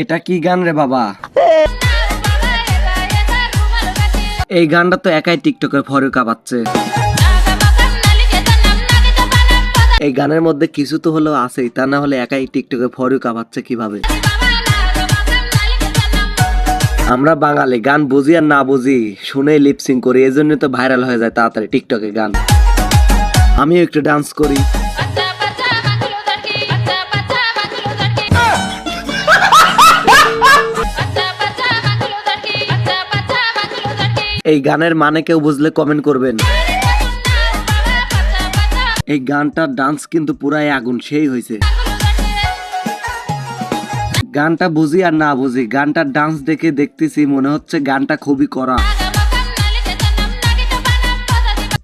এটা কি গান রে বাবা? এই গানটা তো একাই টিকটকের ফরে কাঁপাচ্ছে। এই গানের মধ্যে কিছু তো হলেও আছেই, তা না হলে একাই টিকটকে ফরে কাঁপাচ্ছে কীভাবে? আমরা বাঙালি, গান বুঝি আর না বুঝি শুনে লিপসিং করি এই জন্য তো ভাইরাল হয়ে যায় তাড়াতাড়ি টিকটকে গান। আমিও একটু ডান্স করি। এই গানের মানে কেউ বুঝলে কমেন্ট করবেন। এই গানটার ডান্স কিন্তু পুরাই আগুন সেই হয়েছে গানটা বুঝি আর না বুঝি গানটার ডান্স দেখে দেখতেছি মনে হচ্ছে গানটা খুবই করা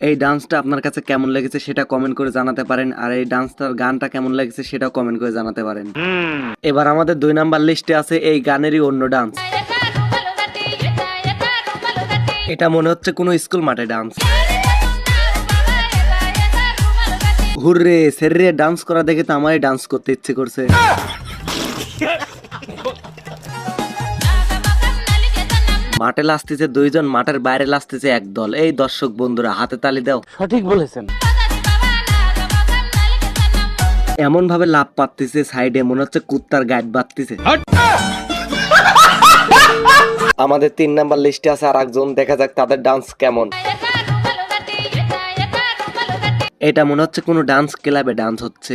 এই ডান্সটা আপনার কাছে কেমন লেগেছে সেটা কমেন্ট করে জানাতে পারেন আর এই ডান্সটার গানটা কেমন লেগেছে সেটা কমেন্ট করে জানাতে পারেন। এবার আমাদের দুই নাম্বার লিস্টে আছে এই গানেরই অন্য ডান্স এটা মনে হচ্ছে কোনো স্কুল মাঠে ডান্স হুররে সেররে ডান্স করা দেখে তো আমারই ডান্স করতে ইচ্ছে করছে। মাঠে লাস্তিছে দুইজন মাঠের বাইরে লাস্তিছে এক দল। এই দর্শক বন্ধুরা হাতে তালি দাও। সঠিক বলেছেন। এমন ভাবে লাভ পাচ্ছে সাইডে মনে হচ্ছে কুত্তার গাইড বাঁধতেছে। আমাদের তিন নাম্বার লিস্টে আছে আর একজন দেখা যাক তাদের ডান্স কেমন। এটা মনে হচ্ছে কোনো ডান্স ক্লাবে ডান্স হচ্ছে।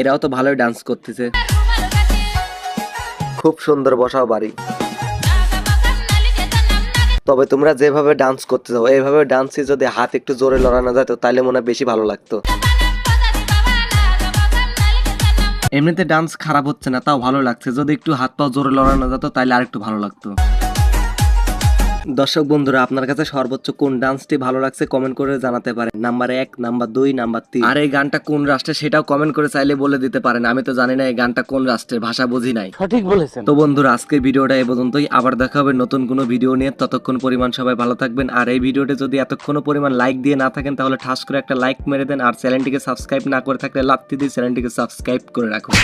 এরাও তো ভালোই ডান্স করতেছে। খুব সুন্দর বসাও বাড়ি। তবে তোমরা যেভাবে ডান্স করতে যাও এইভাবে ডান্সে যদি হাত একটু জোরে লড়ানো যেত তাহলে মনে হয় বেশি ভালো লাগতো। এমনিতে ডান্স খারাপ হচ্ছে না, তাও ভালো লাগছে। যদি একটু হাত পা জোরে লড়ানো যেত তাহলে আরেকটু ভালো লাগতো। দর্শক বন্ধুরা আপনার কাছে সর্বোচ্চ কোন ডান্সটি ভালো লাগছে কমেন্ট করে জানাতে পারেন। নাম্বার এক নাম্বার দুই নাম্বার তিন। আর এই গানটা কোন রাষ্ট্রে সেটাও কমেন্ট করে চাইলে বলে দিতে পারেন। আমি তো জানি না এই গানটা কোন রাষ্ট্রের ভাষা বুঝি নাই। সঠিক বলেছেন। তো বন্ধুরা আজকের ভিডিওটা এই পর্যন্তই। আবার দেখা হবে নতুন কোনো ভিডিও নিয়ে। ততক্ষণ পরিমাণ সবাই ভালো থাকবেন। আর এই ভিডিওটা যদি এতক্ষণ পরিমাণ লাইক দিয়ে না থাকেন তাহলে ঠাস করে একটা লাইক মেরে দেন। আর চ্যানেলটিকে সাবস্ক্রাইব না করে থাকলে লাত্তি দিয়ে চ্যানেলটিকে সাবস্ক্রাইব করে রাখুন।